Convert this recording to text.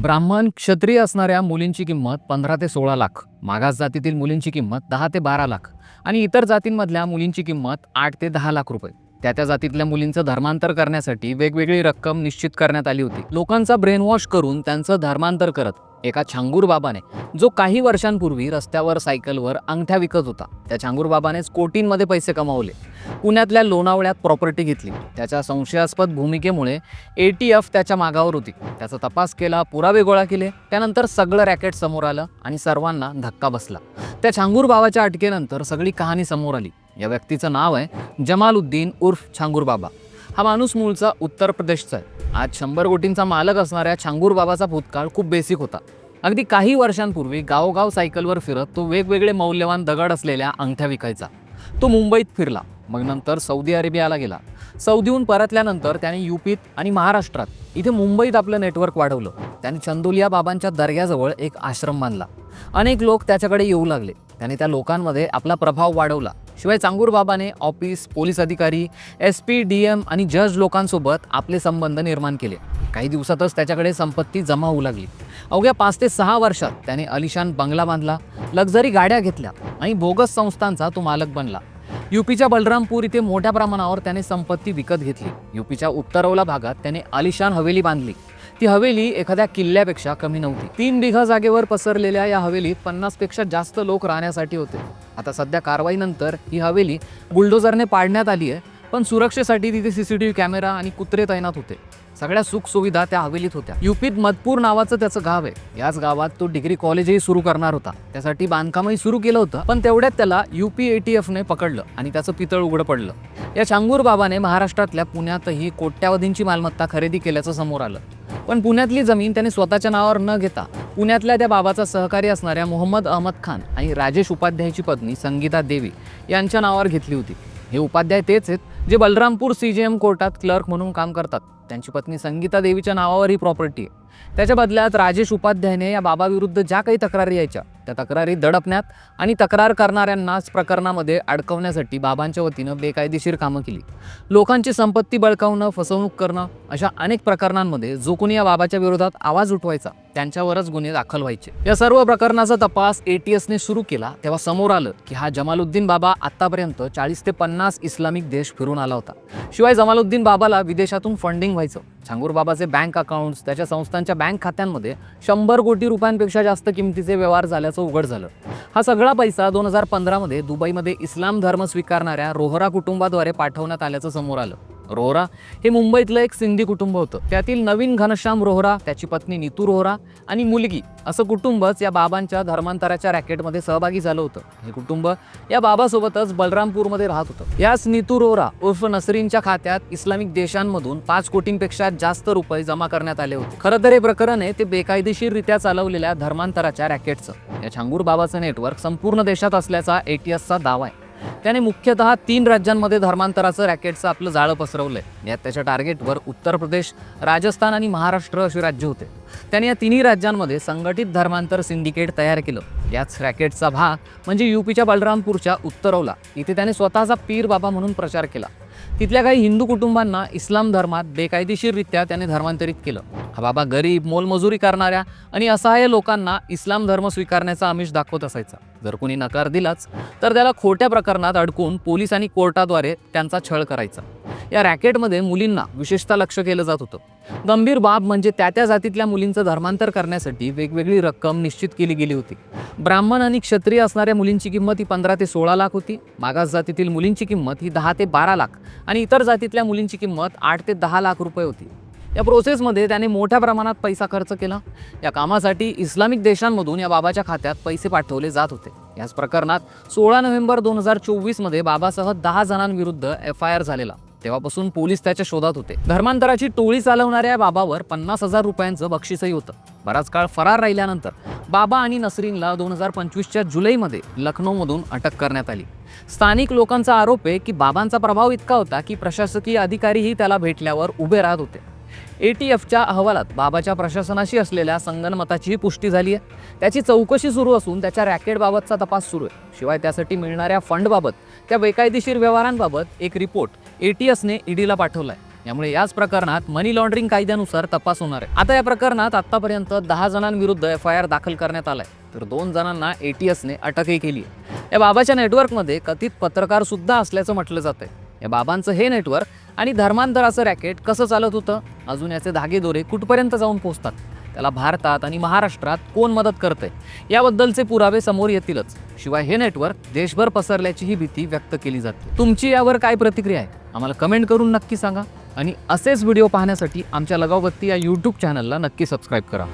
ब्राह्मण क्षत्रिय असणाऱ्या मुलींची किंमत पंधरा ते सोळा लाख. मागास जातीतील मुलींची किंमत दहा ते बारा लाख. आणि इतर जातींमधल्या मुलींची किंमत आठ ते दहा लाख रुपये. त्या त्या जातीतल्या मुलींचं धर्मांतर करण्यासाठी वेगवेगळी रक्कम निश्चित करण्यात आली होती. लोकांचा ब्रेनवॉश करून त्यांचं धर्मांतर करत एका छांगूर बाबाने जो काही वर्षांपूर्वी रस्त्यावर सायकलवर अंगठ्या विकत होता. त्या छांगूर बाबानेच कोटींमध्ये पैसे कमावले. पुण्यातल्या लोणावळ्यात प्रॉपर्टी घेतली. त्याच्या संशयास्पद भूमिकेमुळे ए टी एफ त्याच्या मागावर होती. त्याचा तपास केला पुरावे गोळा केले त्यानंतर सगळं रॅकेट समोर आलं आणि सर्वांना धक्का बसला. त्या छांगूर बाबाच्या अटकेनंतर सगळी कहाणी समोर आली. या व्यक्तीचं नाव आहे जमालुद्दीन उर्फ छांगूर बाबा. हा माणूस मूळचा उत्तर प्रदेशचा आहे. आज शंभर कोटींचा मालक असणाऱ्या छांगूर बाबाचा भूतकाळ खूप बेसिक होता. अगदी काही वर्षांपूर्वी गावोगाव सायकलवर फिरत तो वेगवेगळे मौल्यवान दगड असलेल्या अंगठ्या विकायचा. तो मुंबईत फिरला मग नंतर सौदी अरेबियाला गेला. सौदीहून परतल्यानंतर त्याने युपीत आणि महाराष्ट्रात इथे मुंबईत आपलं नेटवर्क वाढवलं. त्याने चंदोलिया बाबांच्या दर्ग्याजवळ एक आश्रम बांधला. अनेक लोक त्याच्याकडे येऊ लागले. त्याने त्या लोकांमध्ये आपला प्रभाव वाढवला. शिवाय चांगूर बाबाने ऑफिस पोलीस अधिकारी एस पी डी एम आणि जज लोकांसोबत आपले संबंध निर्माण केले. काही दिवसातच त्याच्याकडे संपत्ती जमा होऊ लागली. अवघ्या पाच ते सहा वर्षात त्याने अलिशान बंगला बांधला लक्झरी गाड्या घेतल्या आणि बोगस संस्थांचा तो मालक बनला. युपीच्या बलरामपूर इथे मोठ्या प्रमाणावर त्याने संपत्ती विकत घेतली. युपीच्या उत्तरवला भागात त्याने आलिशान हवेली बांधली. ती हवेली एखाद्या किल्ल्यापेक्षा कमी नव्हती. तीन बिघा जागेवर पसरलेल्या या हवेलीत पन्नासपेक्षा जास्त लोक राहण्यासाठी होते. आता सध्या कारवाईनंतर ही हवेली बुलडोझरने पाडण्यात आली आहे पण सुरक्षेसाठी तिथे सीसीटीव्ही कॅमेरा आणि कुत्रे तैनात होते. सगळ्या सुखसुविधा त्या हवेलीत होत्या. युपीत मधपूर नावाचं त्याचं गाव आहे. याच गावात तो डिग्री कॉलेजही सुरू करणार होता. त्यासाठी बांधकामही सुरू केलं होतं पण तेवढ्यात त्याला युपी ए टी एफने पकडलं आणि त्याचं पितळ उघडं पडलं. या चांगूर बाबाने महाराष्ट्रातल्या पुण्यातही कोट्यावधींची मालमत्ता खरेदी केल्याचं समोर आलं. पण पुण्यातली जमीन त्याने स्वतःच्या नावावर न घेता पुण्यातल्या त्या बाबाचा सहकारी असणाऱ्या मोहम्मद अहमद खान आणि राजेश उपाध्यायची पत्नी संगीता देवी यांच्या नावावर घेतली होती. हे उपाध्याय तेच आहेत जे बलरामपूर सी जे एम कोर्टात क्लर्क म्हणून काम करतात. त्यांची पत्नी संगीता देवीच्या नावावर ही प्रॉपर्टी आहे. त्याच्या बदल्यात राजेश उपाध्यायने या बाबाविरुद्ध ज्या काही तक्रारी यायच्या त्या तक्रारी दडपण्यात आणि तक्रार करणाऱ्यांनाच प्रकरणामध्ये अडकवण्यासाठी बाबांच्या वतीनं बेकायदेशीर कामं केली. लोकांची संपत्ती बळकावणं फसवणूक करणं अशा अनेक प्रकरणांमध्ये जो कोणी या बाबाच्या विरोधात आवाज उठवायचा त्यांच्यावरच गुन्हे दाखल व्हायचे. या सर्व प्रकरणाचा तपास ए टी एसने सुरू केला तेव्हा समोर आलं की हा जमालुद्दीन बाबा आतापर्यंत चाळीस ते पन्नास इस्लामिक देश फिरून आला होता. शिवाय जमालुद्दीन बाबाला विदेशातून फंडिंग व्हायचं. बाबाचे बँक अकाउंट्स त्याच्या संस्थांच्या बँक खात्यांमध्ये शंभर कोटी रुपयांपेक्षा जास्त किमतीचे व्यवहार झाल्याचं उघड झालं. हा सगळा पैसा दोन हजार पंधरामध्ये दुबईमध्ये इस्लाम धर्म स्वीकारणाऱ्या रोहरा कुटुंबाद्वारे पाठवण्यात आल्याचं समोर आलं. रोहरा हे मुंबईतलं एक सिंधी कुटुंब होतं. त्यातील नवीन घनश्याम रोहरा त्याची पत्नी नीतू रोहरा आणि मुलगी असं कुटुंबच या बाबांच्या धर्मांतराच्या रॅकेटमध्ये सहभागी झालं होतं. हे कुटुंब या बाबासोबतच बलरामपूरमध्ये राहत होतं. याच नीतू रोहरा उर्फ नसरींच्या खात्यात इस्लामिक देशांमधून पाच कोटींपेक्षा जास्त रुपये जमा करण्यात आले होते. खरं तर हे प्रकरण आहे ते बेकायदेशीररित्या चालवलेल्या धर्मांतराच्या रॅकेटचं. या छांगूर बाबाचं नेटवर्क संपूर्ण देशात असल्याचा एटीएसचा दावा आहे. त्याने मुख्यतः तीन राज्यांमध्ये धर्मांतराचं रॅकेटचं आपलं जाळं पसरवलंय. यात त्याच्या टार्गेटवर उत्तर प्रदेश राजस्थान आणि महाराष्ट्र अशी राज्य होते. त्याने या तिन्ही राज्यांमध्ये संघटित धर्मांतर सिंडिकेट तयार केलं. याच रॅकेटचा भाग म्हणजे युपीच्या बलरामपूरच्या उत्तरवला. इथे त्याने स्वतःचा पीर बाबा म्हणून प्रचार केला. तिथल्या काही हिंदू कुटुंबांना इस्लाम धर्मात बेकायदेशीररित्या त्याने धर्मांतरित केलं. हा बाबा गरीब मोलमजुरी करणाऱ्या आणि असहाय्य लोकांना इस्लाम धर्म स्वीकारण्याचा आमिष दाखवत असायचा. जर कोणी नकार दिलाच तर त्याला खोट्या प्रकरणात अडकून पोलीस आणि कोर्टाद्वारे त्यांचा छळ करायचा. या रॅकेटमध्ये मुलींना विशेषतः लक्ष केलं जात होतं. गंभीर बाब म्हणजे त्या त्या जातीतल्या मुलींचं धर्मांतर करण्यासाठी वेगवेगळी रक्कम निश्चित केली गेली होती. ब्राह्मण आणि क्षत्रिय असणाऱ्या मुलींची किंमत ही पंधरा ते सोळा लाख होती. मागास जातीतील मुलींची किंमत ही दहा ते बारा लाख आणि इतर जातीतल्या मुलींची किंमत आठ ते दहा लाख रुपये होती. या प्रोसेसमध्ये त्याने मोठ्या प्रमाणात पैसा खर्च केला. या कामासाठी इस्लामिक देशांमधून या बाबाच्या खात्यात पैसे पाठवले जात होते. याच प्रकरणात सोळा नोव्हेंबर दोन हजार चोवीसमध्ये बाबासह दहा जणांविरुद्ध एफ आय आर झालेला. तेव्हापासून पोलीस त्याच्या शोधात होते. धर्मांतराची टोळी चालवणाऱ्या बाबावर पन्नास हजार रुपयांचं बक्षीसही होतं. बराच काळ फरार राहिल्यानंतर बाबा आणि नसरीनला दोन हजार पंचवीसच्या जुलैमध्ये लखनौमधून अटक करण्यात आली. स्थानिक लोकांचा आरोप आहे की बाबांचा प्रभाव इतका होता की प्रशासकीय अधिकारीही त्याला भेटल्यावर उभे राहत होते. ए टी एफच्या अहवालात बाबाच्या प्रशासनाशी असलेल्या संगनमताचीही पुष्टी झाली आहे त्याची चौकशी सुरू असून त्याच्या रॅकेटबाबतचा तपास सुरू आहे. शिवाय त्यासाठी मिळणाऱ्या फंडबाबत त्या बेकायदेशीर व्यवहारांबाबत एक रिपोर्ट ए टी एसने ईडीला पाठवला आहे यामुळे याच प्रकरणात मनी लॉन्ड्रिंग कायद्यानुसार तपास होणार आहे. आता या प्रकरणात आतापर्यंत दहा जणांविरुद्ध एफ आय आर दाखल करण्यात आलाय. तर दोन जणांना एटीएसने अटकही केली आहे या बाबाच्या नेटवर्कमध्ये कथित पत्रकार सुद्धा असल्याचं म्हटलं जातंय. या बाबांचं हे नेटवर्क आणि धर्मांतराचं रॅकेट कसं चालत होतं अजून याचे धागेदोरे कुठपर्यंत जाऊन पोहोचतात त्याला भारतात आणि महाराष्ट्रात कोण मदत करते याबद्दलचे पुरावे समोर येतीलच. शिवाय हे नेटवर्क देशभर पसरल्याची ही भीती व्यक्त केली जाते. तुमची यावर काय प्रतिक्रिया आहे? आम्हाला कमेंट करून नक्की सांगा आणि असेच व्हिडिओ पाहण्यासाठी आमच्या लगावबत्ती या यूट्यूब चॅनलला नक्की सबस्क्राईब करा.